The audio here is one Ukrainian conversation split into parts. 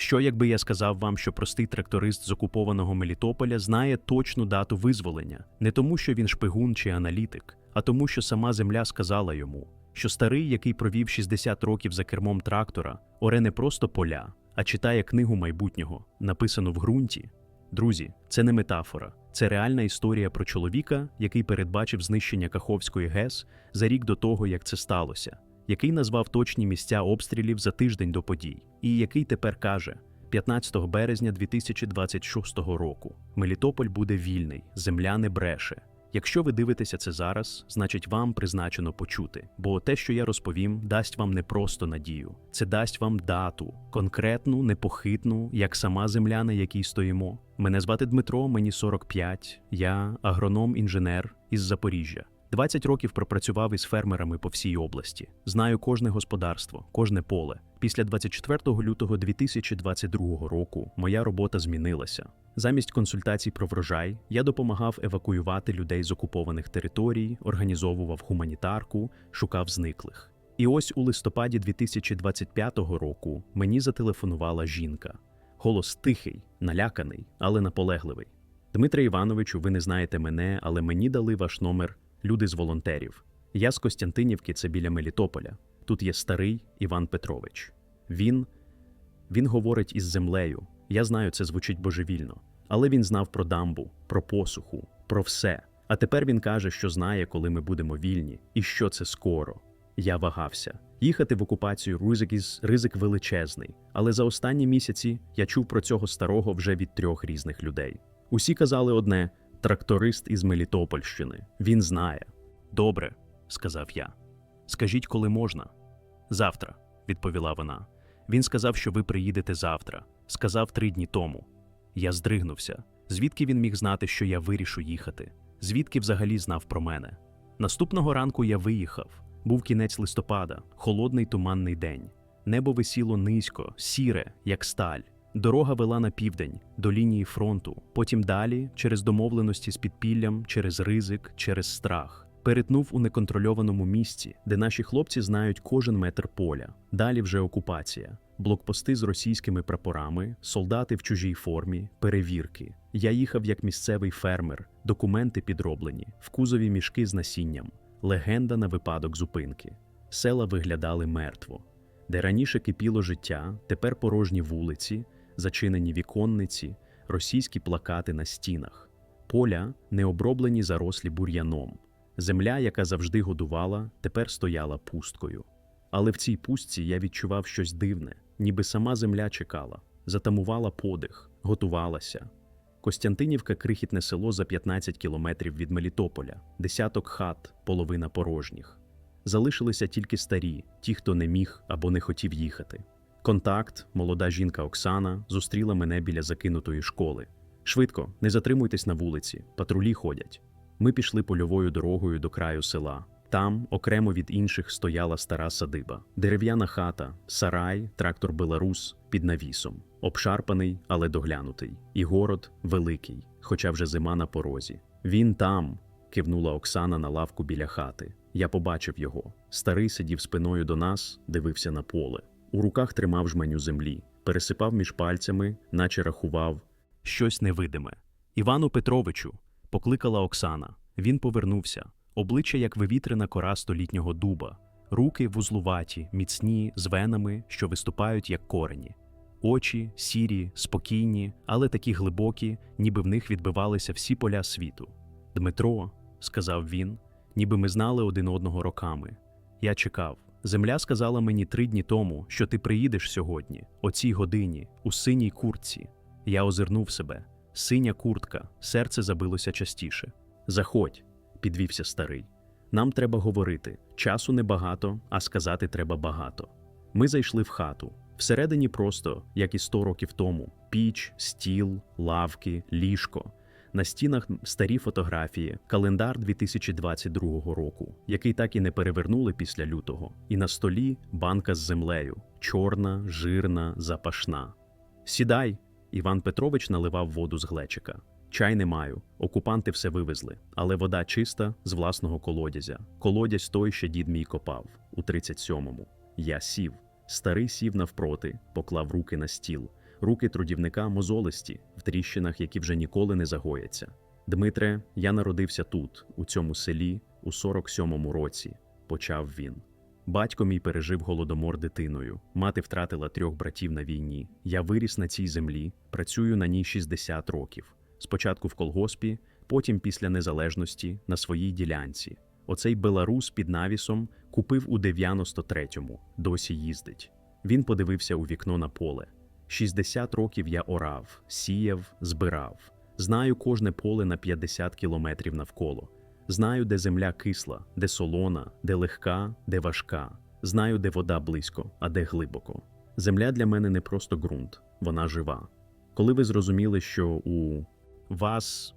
Що, якби я сказав вам, що простий тракторист з окупованого Мелітополя знає точну дату визволення, не тому, що він шпигун чи аналітик, а тому, що сама земля сказала йому, що старий, який провів 60 років за кермом трактора, оре не просто поля, а читає книгу майбутнього, написану в ґрунті. Друзі, це не метафора, це реальна історія про чоловіка, який передбачив знищення Каховської ГЕС за рік до того, як це сталося, який назвав точні місця обстрілів за тиждень до подій, і який тепер каже: 15 березня 2026 року Мелітополь буде вільний, земля не бреше. Якщо ви дивитеся це зараз, значить вам призначено почути, бо те, що я розповім, дасть вам не просто надію, це дасть вам дату, конкретну, непохитну, як сама земля, на якій стоїмо. Мене звати Дмитро, мені 45, я агроном-інженер із Запоріжжя. 20 років пропрацював із фермерами по всій області. Знаю кожне господарство, кожне поле. Після 24 лютого 2022 року моя робота змінилася. Замість консультацій про врожай я допомагав евакуювати людей з окупованих територій, організовував гуманітарку, шукав зниклих. І ось у листопаді 2025 року мені зателефонувала жінка. Голос тихий, наляканий, але наполегливий. Дмитре Івановичу, ви не знаєте мене, але мені дали ваш номер люди з волонтерів. Я з Костянтинівки, це біля Мелітополя. Тут є старий Іван Петрович. Він він говорить із землею. Я знаю, це звучить божевільно, але він знав про дамбу, про посуху, про все. А тепер він каже, що знає, коли ми будемо вільні, і що це скоро. Я вагався. Їхати в окупацію ризик із ризик величезний. Але за останні місяці я чув про цього старого вже від трьох різних людей. Усі казали одне: тракторист із Мелітопольщини. Він знає. Добре, сказав я. Скажіть, коли можна? Завтра, відповіла вона. Він сказав, що ви приїдете завтра. Сказав три дні тому. Я здригнувся. Звідки він міг знати, що я вирішу їхати? Звідки взагалі знав про мене? Наступного ранку я виїхав. Був кінець листопада, холодний туманний день. Небо висіло низько, сіре, як сталь. Дорога вела на південь, до лінії фронту, потім далі, через домовленості з підпіллям, через ризик, через страх. Перетнув у неконтрольованому місці, де наші хлопці знають кожен метр поля. Далі вже окупація, блокпости з російськими прапорами, солдати в чужій формі, перевірки. Я їхав як місцевий фермер, документи підроблені, в кузові мішки з насінням, легенда на випадок зупинки. Села виглядали мертво. Де раніше кипіло життя, тепер порожні вулиці, зачинені віконниці, російські плакати на стінах, поля не оброблені зарослі бур'яном. Земля, яка завжди годувала, тепер стояла пусткою. Але в цій пустці я відчував щось дивне, ніби сама земля чекала, затамувала подих, готувалася. Костянтинівка крихітне село за 15 кілометрів від Мелітополя, десяток хат, половина порожніх. Залишилися тільки старі, ті, хто не міг або не хотів їхати. Контакт, молода жінка Оксана, зустріла мене біля закинутої школи. Швидко, не затримуйтесь на вулиці, патрулі ходять. Ми пішли польовою дорогою до краю села. Там, окремо від інших, стояла стара садиба, дерев'яна хата, сарай, трактор Беларус під навісом, обшарпаний, але доглянутий, і город великий, хоча вже зима на порозі. Він там, кивнула Оксана на лавку біля хати. Я побачив його. Старий сидів спиною до нас, дивився на поле. У руках тримав жменю землі, пересипав між пальцями, наче рахував щось невидиме. Івану Петровичу, покликала Оксана. Він повернувся, обличчя як вивітрена кора столітнього дуба, руки вузлуваті, міцні, з венами, що виступають як корені. Очі сірі, спокійні, але такі глибокі, ніби в них відбивалися всі поля світу. Дмитро, сказав він, ніби ми знали один одного роками. Я чекав. Земля сказала мені три дні тому, що ти приїдеш сьогодні, о цій годині, у синій куртці. Я озирнув себе. Синя куртка, серце забилося частіше. Заходь, підвівся старий. Нам треба говорити. Часу небагато, а сказати треба багато. Ми зайшли в хату. Всередині просто, як і сто років тому: піч, стіл, лавки, ліжко. На стінах старі фотографії, календар 2022 року, який так і не перевернули після лютого, і на столі банка з землею, чорна, жирна, запашна. Сідай, Іван Петрович наливав воду з глечика. Чай не маю, окупанти все вивезли, але вода чиста з власного колодязя. Колодязь той, що дід мій копав у 37-му. Я сів. Старий сів навпроти, поклав руки на стіл. Руки трудівника мозолисті, в тріщинах, які вже ніколи не загояться. Дмитре, я народився тут, у цьому селі, у 47-му році, почав він. Батько мій пережив голодомор дитиною. Мати втратила трьох братів на війні. Я виріс на цій землі, працюю на ній 60 років. Спочатку в колгоспі, потім після незалежності на своїй ділянці. Оцей беларус під навісом купив у 93-му, досі їздить. Він подивився у вікно на поле. 60 років я орав, сіяв, збирав. Знаю кожне поле на 50 кілометрів навколо. Знаю, де земля кисла, де солона, де легка, де важка. Знаю, де вода близько, а де глибоко. Земля для мене не просто ґрунт, вона жива. Коли ви зрозуміли, що у вас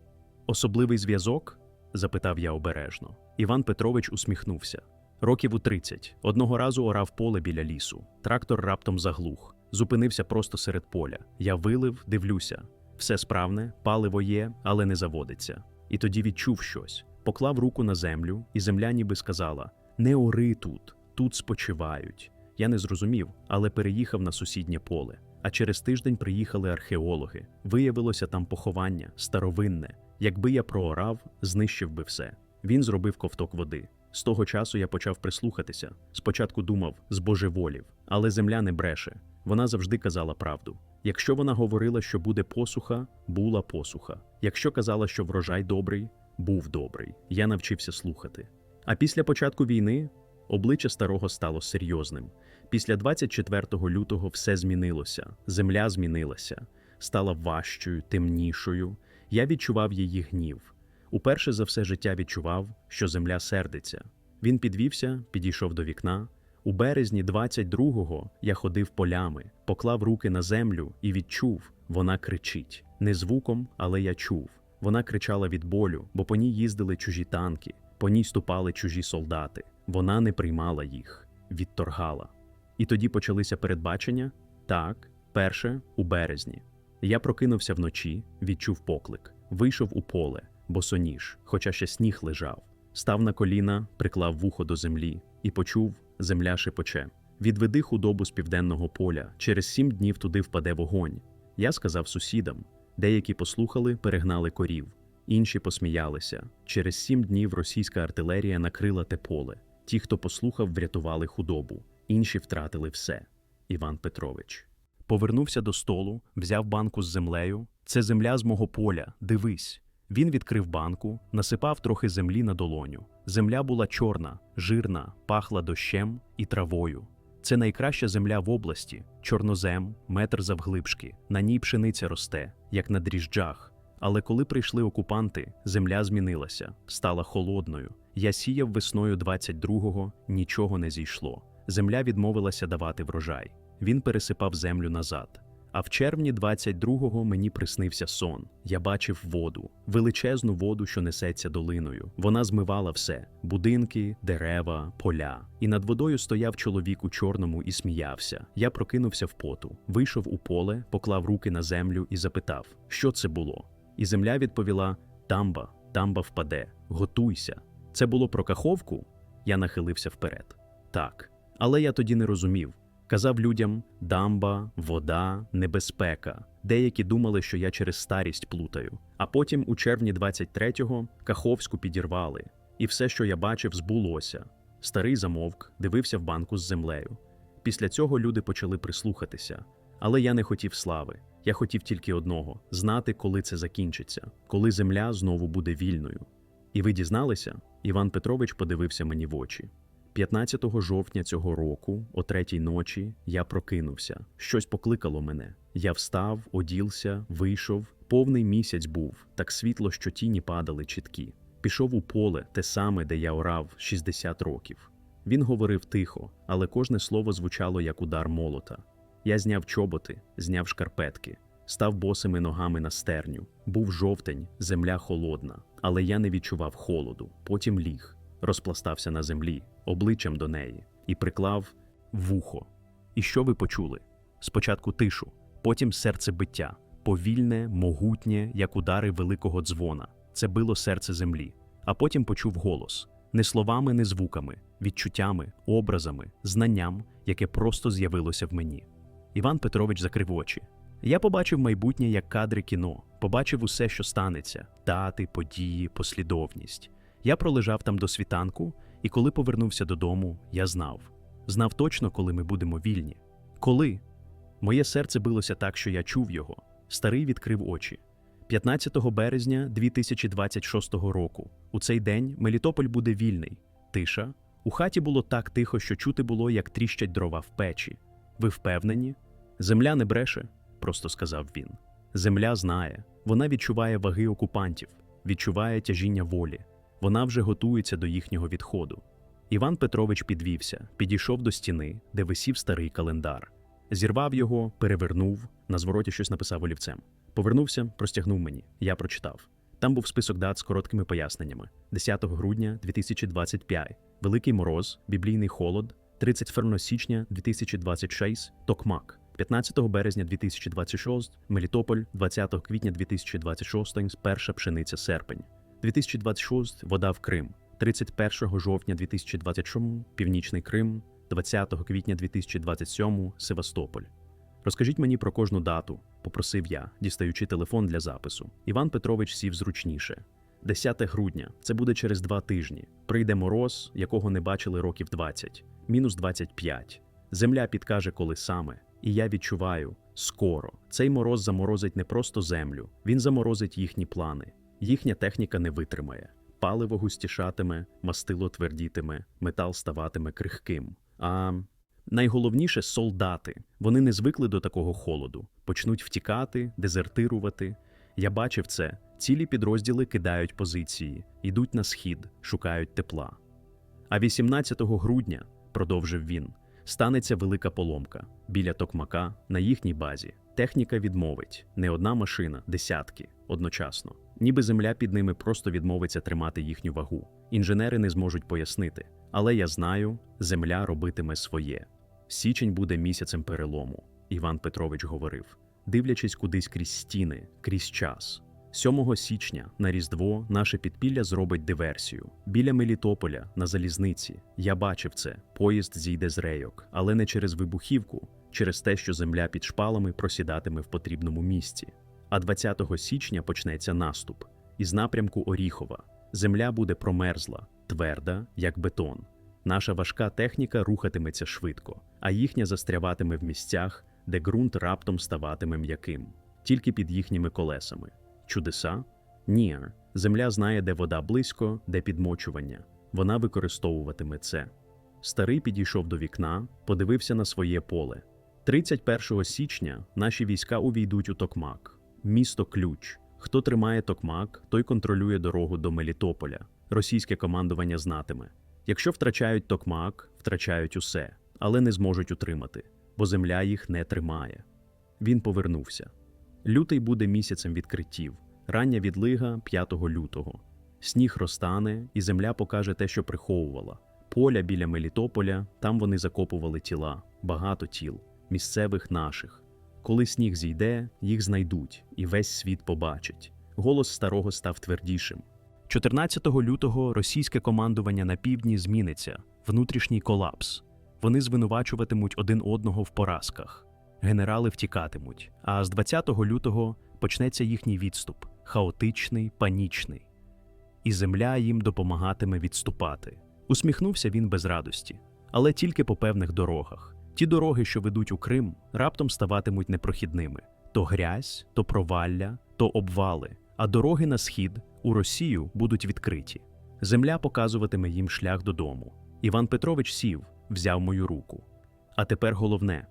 особливий зв'язок? запитав я обережно. Іван Петрович усміхнувся. Років у 30. Одного разу орав поле біля лісу. Трактор раптом заглух, зупинився просто серед поля. Я вилив, дивлюся. Все справне, паливо є, але не заводиться. І тоді відчув щось. Поклав руку на землю, і земля ніби сказала: Не ори тут, тут спочивають. Я не зрозумів, але переїхав на сусіднє поле. А через тиждень приїхали археологи. Виявилося там поховання, старовинне. Якби я проорав, знищив би все. Він зробив ковток води. З того часу я почав прислухатися. Спочатку думав збожеволів, але земля не бреше. Вона завжди казала правду. Якщо вона говорила, що буде посуха, була посуха. Якщо казала, що врожай добрий, був добрий. Я навчився слухати. А після початку війни обличчя старого стало серйозним. Після 24 лютого все змінилося, земля змінилася, стала важчою, темнішою. Я відчував її гнів. Уперше за все життя відчував, що земля сердиться. Він підвівся, підійшов до вікна. У березні 22-го я ходив полями, поклав руки на землю і відчув, вона кричить. Не звуком, але я чув. Вона кричала від болю, бо по ній їздили чужі танки, по ній ступали чужі солдати. Вона не приймала їх, відторгала. І тоді почалися передбачення? Так, перше у березні. Я прокинувся вночі, відчув поклик, вийшов у поле, босоніж, хоча ще сніг лежав. Став на коліна, приклав вухо до землі і почув, земля шепоче. Відведи худобу з південного поля, через сім днів туди впаде вогонь. Я сказав сусідам. Деякі послухали, перегнали корів, інші посміялися. Через сім днів російська артилерія накрила те поле. Ті, хто послухав, врятували худобу, інші втратили все. Іван Петрович. Повернувся до столу, взяв банку з землею. Це земля з мого поля, дивись. Він відкрив банку, насипав трохи землі на долоню. Земля була чорна, жирна, пахла дощем і травою. Це найкраща земля в області, чорнозем, метр завглибшки. На ній пшениця росте, як на дріжджах. Але коли прийшли окупанти, земля змінилася, стала холодною. Я сіяв весною 22-го, нічого не зійшло. Земля відмовилася давати врожай. Він пересипав землю назад. А в червні 22-го мені приснився сон. Я бачив воду, величезну воду, що несеться долиною. Вона змивала все: будинки, дерева, поля. І над водою стояв чоловік у чорному і сміявся. Я прокинувся в поту, вийшов у поле, поклав руки на землю і запитав, що це було. І земля відповіла: Дамба, дамба впаде, готуйся. Це було про каховку? Я нахилився вперед. Так. Але я тоді не розумів. Казав людям дамба, вода, небезпека. Деякі думали, що я через старість плутаю. А потім, у червні 23-го, Каховську підірвали, і все, що я бачив, збулося. Старий замовк, дивився в банку з землею. Після цього люди почали прислухатися. Але я не хотів слави. Я хотів тільки одного знати, коли це закінчиться, коли земля знову буде вільною. І ви дізналися? Іван Петрович подивився мені в очі. 15 жовтня цього року, о третій ночі, я прокинувся. Щось покликало мене. Я встав, оділся, вийшов. Повний місяць був, так світло, що тіні падали чіткі. Пішов у поле, те саме, де я орав 60 років. Він говорив тихо, але кожне слово звучало як удар молота. Я зняв чоботи, зняв шкарпетки, став босими ногами на стерню. Був жовтень, земля холодна, але я не відчував холоду. Потім ліг, розпластався на землі, обличчям до неї, і приклав вухо. І що ви почули? Спочатку тишу, потім серцебиття, повільне, могутнє, як удари великого дзвона. Це било серце землі. А потім почув голос не словами, не звуками, відчуттями, образами, знанням, яке просто з'явилося в мені. Іван Петрович закрив очі. Я побачив майбутнє як кадри кіно, побачив усе, що станеться: дати, події, послідовність. Я пролежав там до світанку, і коли повернувся додому, я знав. Знав точно, коли ми будемо вільні. Коли? Моє серце билося так, що я чув його. Старий відкрив очі. 15 березня 2026 року. У цей день Мелітополь буде вільний. Тиша. У хаті було так тихо, що чути було, як тріщать дрова в печі. Ви впевнені? Земля не бреше, просто сказав він. Земля знає, вона відчуває ваги окупантів, відчуває тяжіння волі. Вона вже готується до їхнього відходу. Іван Петрович підвівся, підійшов до стіни, де висів старий календар. Зірвав його, перевернув, на звороті щось написав олівцем. Повернувся, простягнув мені. Я прочитав. Там був список дат з короткими поясненнями: 10 грудня 2025, Великий Мороз, Біблійний холод, 31 січня 2026, Токмак, 15 березня 2026, Мелітополь, 20 квітня 2026, перша пшениця серпень. 2026 вода в Крим, 31 жовтня 2027 Північний Крим, 20 квітня 2027 Севастополь. Розкажіть мені про кожну дату, попросив я, дістаючи телефон для запису. Іван Петрович сів зручніше. 10 грудня це буде через два тижні. Прийде мороз, якого не бачили років 20, мінус 25. Земля підкаже, коли саме. І я відчуваю скоро. Цей мороз заморозить не просто землю, він заморозить їхні плани. Їхня техніка не витримає. Паливо густішатиме, мастило твердітиме, метал ставатиме крихким. А найголовніше солдати. Вони не звикли до такого холоду, почнуть втікати, дезертирувати. Я бачив це. Цілі підрозділи кидають позиції, йдуть на схід, шукають тепла. А 18 грудня, продовжив він, станеться велика поломка біля токмака на їхній базі. Техніка відмовить не одна машина, десятки одночасно. Ніби земля під ними просто відмовиться тримати їхню вагу. Інженери не зможуть пояснити. Але я знаю, земля робитиме своє. Січень буде місяцем перелому, Іван Петрович говорив, дивлячись кудись крізь стіни, крізь час. 7 січня на Різдво наше підпілля зробить диверсію. Біля Мелітополя на залізниці. Я бачив це. Поїзд зійде з рейок, але не через вибухівку, через те, що земля під шпалами просідатиме в потрібному місці. А 20 січня почнеться наступ. Із напрямку Оріхова. Земля буде промерзла, тверда, як бетон. Наша важка техніка рухатиметься швидко, а їхня застряватиме в місцях, де ґрунт раптом ставатиме м'яким, тільки під їхніми колесами. Чудеса? Ні. Земля знає, де вода близько, де підмочування. Вона використовуватиме це. Старий підійшов до вікна, подивився на своє поле. 31 січня наші війська увійдуть у Токмак. Місто ключ. Хто тримає Токмак, той контролює дорогу до Мелітополя. Російське командування знатиме. Якщо втрачають Токмак, втрачають усе, але не зможуть утримати, бо земля їх не тримає. Він повернувся. Лютий буде місяцем відкриттів, рання відлига 5 лютого. Сніг розтане, і земля покаже те, що приховувала. Поля біля Мелітополя, там вони закопували тіла, багато тіл, місцевих наших. Коли сніг зійде, їх знайдуть, і весь світ побачить. Голос старого став твердішим. 14 лютого російське командування на півдні зміниться, внутрішній колапс. Вони звинувачуватимуть один одного в поразках. Генерали втікатимуть. А з 20 лютого почнеться їхній відступ хаотичний, панічний. І земля їм допомагатиме відступати. Усміхнувся він без радості, але тільки по певних дорогах. Ті дороги, що ведуть у Крим, раптом ставатимуть непрохідними: то грязь, то провалля, то обвали, а дороги на схід у Росію будуть відкриті. Земля показуватиме їм шлях додому. Іван Петрович сів, взяв мою руку. А тепер головне: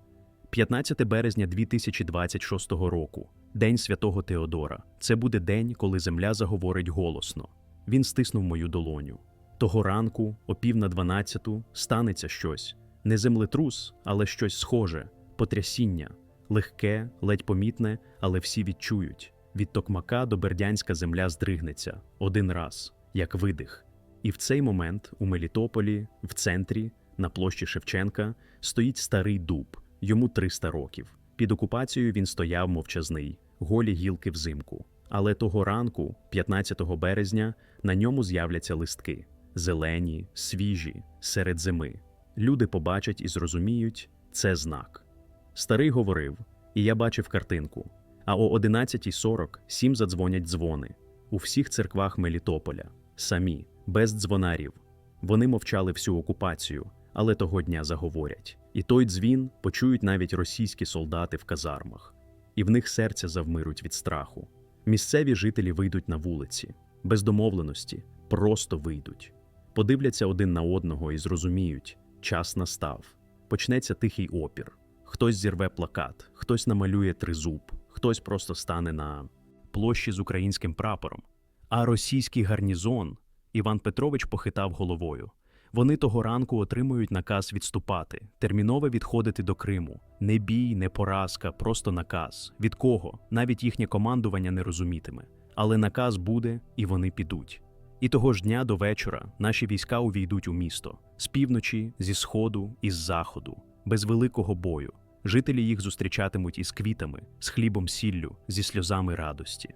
15 березня 2026 року, День святого Теодора. Це буде день, коли земля заговорить голосно. Він стиснув мою долоню. Того ранку, о пів на дванадцяту, станеться щось не землетрус, але щось схоже, потрясіння, легке, ледь помітне, але всі відчують. Від Токмака до Бердянська земля здригнеться один раз, як видих. І в цей момент у Мелітополі, в центрі, на площі Шевченка, стоїть старий дуб, йому 300 років. Під окупацією він стояв мовчазний, голі гілки взимку. Але того ранку, 15 березня, на ньому з'являться листки зелені, свіжі, серед зими. Люди побачать і зрозуміють це знак. Старий говорив: І я бачив картинку. А о 11.40 сім задзвонять дзвони. У всіх церквах Мелітополя. Самі, без дзвонарів. Вони мовчали всю окупацію, але того дня заговорять. І той дзвін почують навіть російські солдати в казармах. І в них серця завмируть від страху. Місцеві жителі вийдуть на вулиці, без домовленості, просто вийдуть. Подивляться один на одного і зрозуміють, час настав. Почнеться тихий опір. Хтось зірве плакат, хтось намалює тризуб, хтось просто стане на площі з українським прапором. А російський гарнізон Іван Петрович похитав головою. Вони того ранку отримують наказ відступати, терміново відходити до Криму. Не бій, не поразка, просто наказ. Від кого? Навіть їхнє командування не розумітиме. Але наказ буде, і вони підуть. І того ж дня до вечора наші війська увійдуть у місто з півночі, зі сходу і з заходу, без великого бою. Жителі їх зустрічатимуть із квітами, з хлібом сіллю, зі сльозами радості.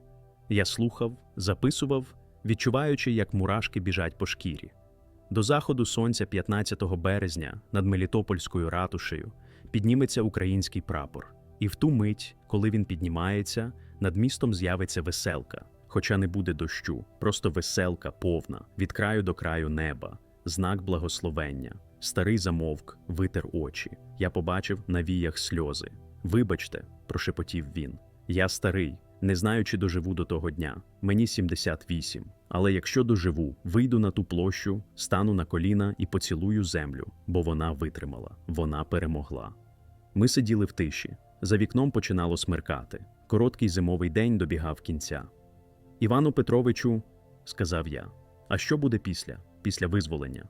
Я слухав, записував, відчуваючи, як мурашки біжать по шкірі. До заходу сонця 15 березня над Мелітопольською ратушею підніметься український прапор. І в ту мить, коли він піднімається, над містом з'явиться веселка, хоча не буде дощу, просто веселка повна, від краю до краю неба, знак благословення. Старий замовк, витер очі. Я побачив на віях сльози. Вибачте, прошепотів він. Я старий, не знаю, чи доживу до того дня. Мені 78. Але якщо доживу, вийду на ту площу, стану на коліна і поцілую землю, бо вона витримала, вона перемогла. Ми сиділи в тиші. За вікном починало смеркати. Короткий зимовий день добігав кінця. Івану Петровичу, сказав я, а що буде після, після визволення?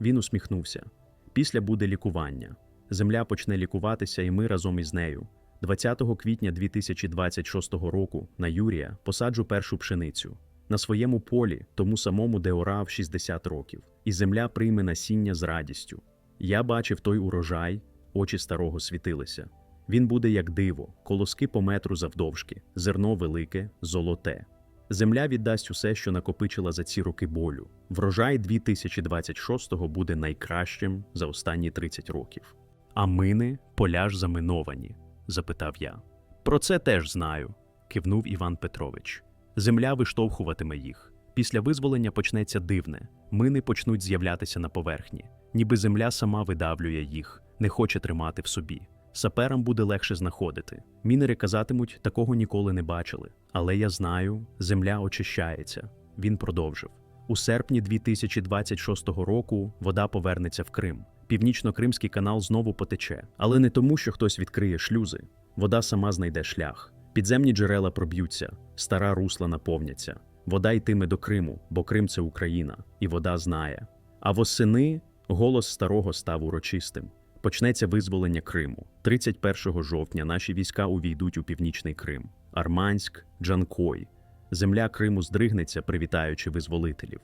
Він усміхнувся. Після буде лікування. Земля почне лікуватися, і ми разом із нею. 20 квітня 2026 року на Юрія посаджу першу пшеницю. На своєму полі, тому самому, де орав 60 років, і земля прийме насіння з радістю. Я бачив той урожай, очі старого світилися. Він буде як диво, колоски по метру завдовжки, зерно велике, золоте. Земля віддасть усе, що накопичила за ці роки болю. Врожай 2026-го буде найкращим за останні 30 років. А мини поля ж заминовані? запитав я. Про це теж знаю, кивнув Іван Петрович. Земля виштовхуватиме їх. Після визволення почнеться дивне. Мини почнуть з'являтися на поверхні, ніби земля сама видавлює їх, не хоче тримати в собі. Саперам буде легше знаходити. Мінери казатимуть, такого ніколи не бачили. Але я знаю, земля очищається. Він продовжив. У серпні 2026 року вода повернеться в Крим. Північно-Кримський канал знову потече, але не тому, що хтось відкриє шлюзи. Вода сама знайде шлях. Підземні джерела проб'ються, стара русла наповняться. Вода йтиме до Криму, бо Крим це Україна, і вода знає. А восени голос старого став урочистим. Почнеться визволення Криму. 31 жовтня наші війська увійдуть у північний Крим, Арманськ, Джанкой. Земля Криму здригнеться, привітаючи визволителів.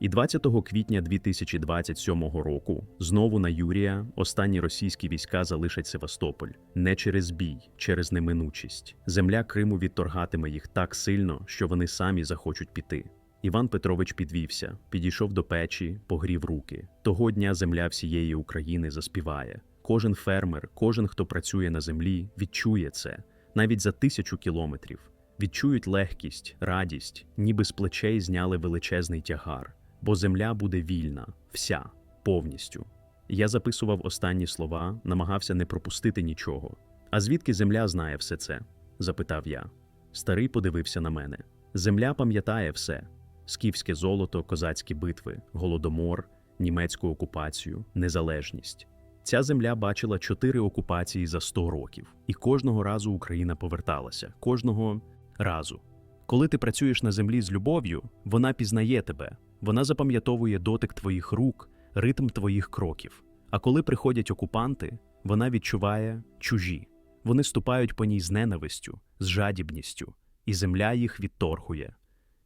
І 20 квітня 2027 року знову на Юрія останні російські війська залишать Севастополь не через бій, через неминучість. Земля Криму відторгатиме їх так сильно, що вони самі захочуть піти. Іван Петрович підвівся, підійшов до печі, погрів руки. Того дня земля всієї України заспіває. Кожен фермер, кожен, хто працює на землі, відчує це навіть за тисячу кілометрів. Відчують легкість, радість, ніби з плечей зняли величезний тягар, бо земля буде вільна, вся, повністю. Я записував останні слова, намагався не пропустити нічого. А звідки земля знає все це? запитав я. Старий подивився на мене. Земля пам'ятає все: скіфське золото, козацькі битви, голодомор, німецьку окупацію, незалежність. Ця земля бачила чотири окупації за 100 років, і кожного разу Україна поверталася. Кожного разу. Коли ти працюєш на землі з любов'ю, вона пізнає тебе, вона запам'ятовує дотик твоїх рук, ритм твоїх кроків. А коли приходять окупанти, вона відчуває чужі. Вони ступають по ній з ненавистю, з жадібністю, і земля їх відторгує.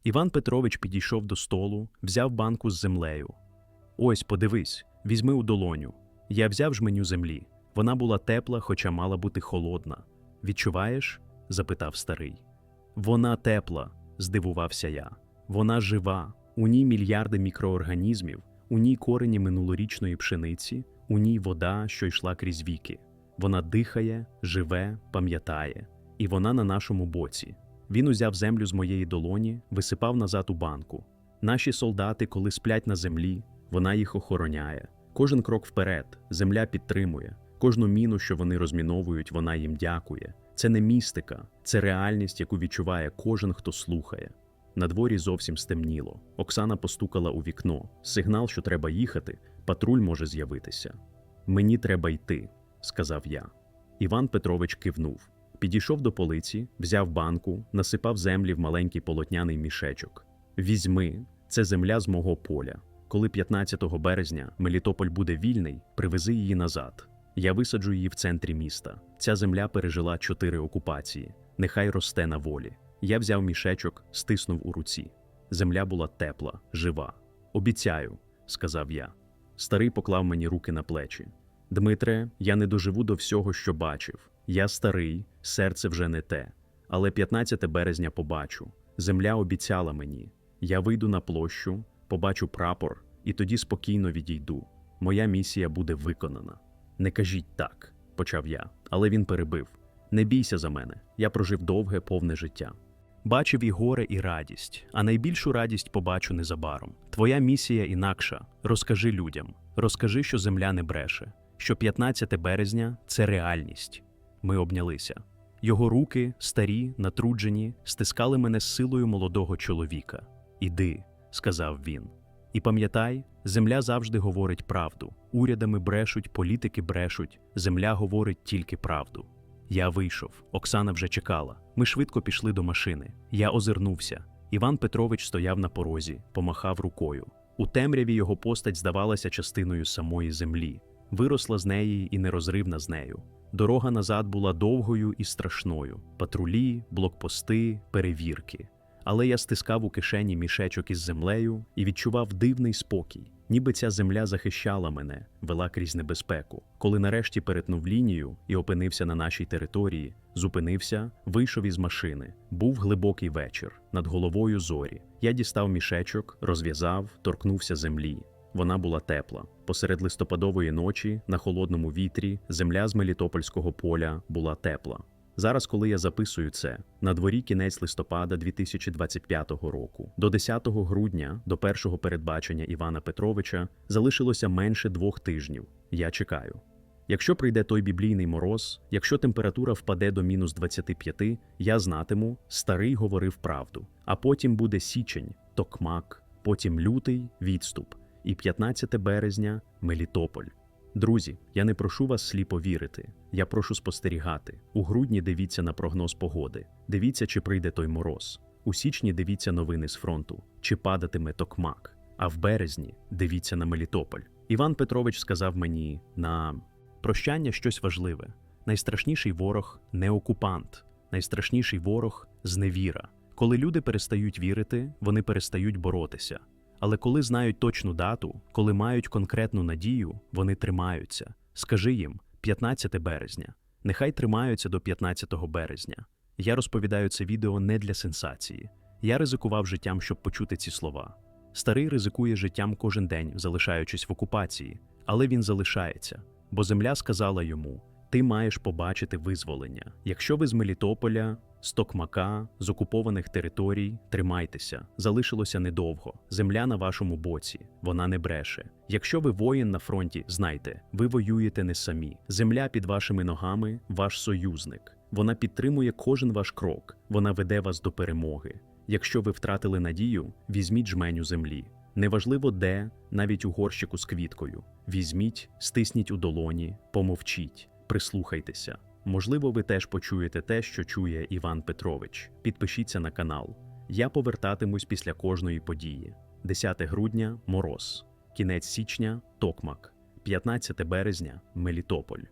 Іван Петрович підійшов до столу, взяв банку з землею. Ось, подивись, візьми у долоню. Я взяв жменю землі. Вона була тепла, хоча мала бути холодна. Відчуваєш? запитав старий. Вона тепла, здивувався я. Вона жива, у ній мільярди мікроорганізмів, у ній корені минулорічної пшениці, у ній вода, що йшла крізь віки. Вона дихає, живе, пам'ятає, і вона на нашому боці. Він узяв землю з моєї долоні, висипав назад у банку. Наші солдати, коли сплять на землі, вона їх охороняє. Кожен крок вперед, земля підтримує. Кожну міну, що вони розміновують, вона їм дякує. Це не містика, це реальність, яку відчуває кожен, хто слухає. На дворі зовсім стемніло. Оксана постукала у вікно. Сигнал, що треба їхати, патруль може з'явитися. Мені треба йти, сказав я. Іван Петрович кивнув. Підійшов до полиці, взяв банку, насипав землі в маленький полотняний мішечок. Візьми, це земля з мого поля. Коли 15 березня Мелітополь буде вільний, привези її назад. Я висаджу її в центрі міста. Ця земля пережила чотири окупації. Нехай росте на волі. Я взяв мішечок, стиснув у руці. Земля була тепла, жива. Обіцяю, сказав я. Старий поклав мені руки на плечі. Дмитре, я не доживу до всього, що бачив. Я старий, серце вже не те. Але 15 березня побачу. Земля обіцяла мені. Я вийду на площу, побачу прапор і тоді спокійно відійду. Моя місія буде виконана. Не кажіть так, почав я, але він перебив. Не бійся за мене, я прожив довге, повне життя. Бачив і горе, і радість, а найбільшу радість побачу незабаром. Твоя місія інакша. Розкажи людям, розкажи, що земля не бреше, що 15 березня це реальність. Ми обнялися. Його руки, старі, натруджені, стискали мене з силою молодого чоловіка. Іди, сказав він. І пам'ятай, земля завжди говорить правду. Урядами брешуть, політики брешуть, земля говорить тільки правду. Я вийшов, Оксана вже чекала. Ми швидко пішли до машини. Я озирнувся. Іван Петрович стояв на порозі, помахав рукою. У темряві його постать здавалася частиною самої землі, виросла з неї і нерозривна з нею. Дорога назад була довгою і страшною: патрулі, блокпости, перевірки. Але я стискав у кишені мішечок із землею і відчував дивний спокій, ніби ця земля захищала мене, вела крізь небезпеку. Коли нарешті перетнув лінію і опинився на нашій території, зупинився, вийшов із машини. Був глибокий вечір, над головою зорі. Я дістав мішечок, розв'язав, торкнувся землі. Вона була тепла. Посеред листопадової ночі, на холодному вітрі, земля з Мелітопольського поля була тепла. Зараз, коли я записую це, на дворі кінець листопада 2025 року. До 10 грудня, до першого передбачення Івана Петровича, залишилося менше двох тижнів. Я чекаю. Якщо прийде той біблійний мороз, якщо температура впаде до мінус 25, я знатиму, старий говорив правду. А потім буде січень, токмак, потім лютий відступ, і 15 березня Мелітополь. Друзі, я не прошу вас сліпо вірити. Я прошу спостерігати. У грудні дивіться на прогноз погоди. Дивіться, чи прийде той мороз. У січні дивіться новини з фронту, чи падатиме токмак. А в березні дивіться на Мелітополь. Іван Петрович сказав мені на прощання щось важливе. Найстрашніший ворог не окупант, найстрашніший ворог зневіра. Коли люди перестають вірити, вони перестають боротися. Але коли знають точну дату, коли мають конкретну надію, вони тримаються. Скажи їм 15 березня. Нехай тримаються до 15 березня. Я розповідаю це відео не для сенсації. Я ризикував життям, щоб почути ці слова. Старий ризикує життям кожен день, залишаючись в окупації, але він залишається, бо земля сказала йому: ти маєш побачити визволення. Якщо ви з Мелітополя, з Токмака, з окупованих територій, тримайтеся, залишилося недовго. Земля на вашому боці, вона не бреше. Якщо ви воїн на фронті, знайте, ви воюєте не самі. Земля під вашими ногами ваш союзник. Вона підтримує кожен ваш крок, вона веде вас до перемоги. Якщо ви втратили надію, візьміть жменю землі. Неважливо де, навіть у горщику з квіткою. Візьміть, стисніть у долоні, помовчіть, прислухайтеся. Можливо, ви теж почуєте те, що чує Іван Петрович. Підпишіться на канал. Я повертатимусь після кожної події. 10 грудня мороз, кінець січня Токмак, 15 березня Мелітополь.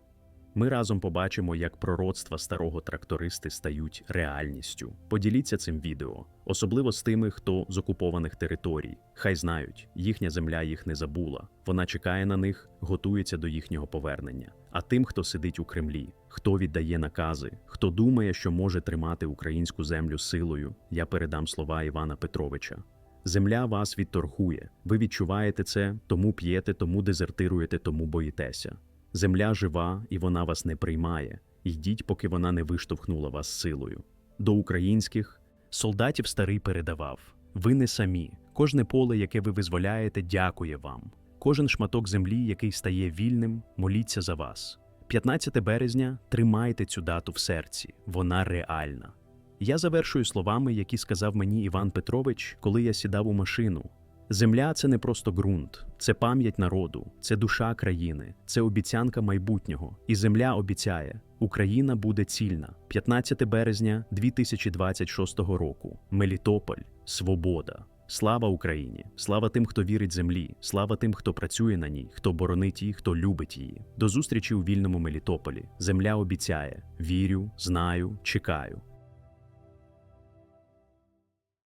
Ми разом побачимо, як пророцтва старого трактористи стають реальністю. Поділіться цим відео, особливо з тими, хто з окупованих територій. Хай знають, їхня земля їх не забула. Вона чекає на них, готується до їхнього повернення. А тим, хто сидить у Кремлі, хто віддає накази, хто думає, що може тримати українську землю силою, я передам слова Івана Петровича. Земля вас відторгує. Ви відчуваєте це, тому п'єте, тому дезертируєте, тому боїтеся. Земля жива, і вона вас не приймає. Йдіть, поки вона не виштовхнула вас силою. До українських солдатів старий передавав: ви не самі. Кожне поле, яке ви визволяєте, дякує вам. Кожен шматок землі, який стає вільним, моліться за вас. 15 березня тримайте цю дату в серці, вона реальна. Я завершую словами, які сказав мені Іван Петрович, коли я сідав у машину. Земля це не просто ґрунт, це пам'ять народу, це душа країни, це обіцянка майбутнього. І земля обіцяє: Україна буде цільна. 15 березня 2026 року. Мелітополь, свобода. Слава Україні! Слава тим, хто вірить землі, слава тим, хто працює на ній, хто боронить її, хто любить її. До зустрічі у вільному Мелітополі. Земля обіцяє: вірю, знаю, чекаю.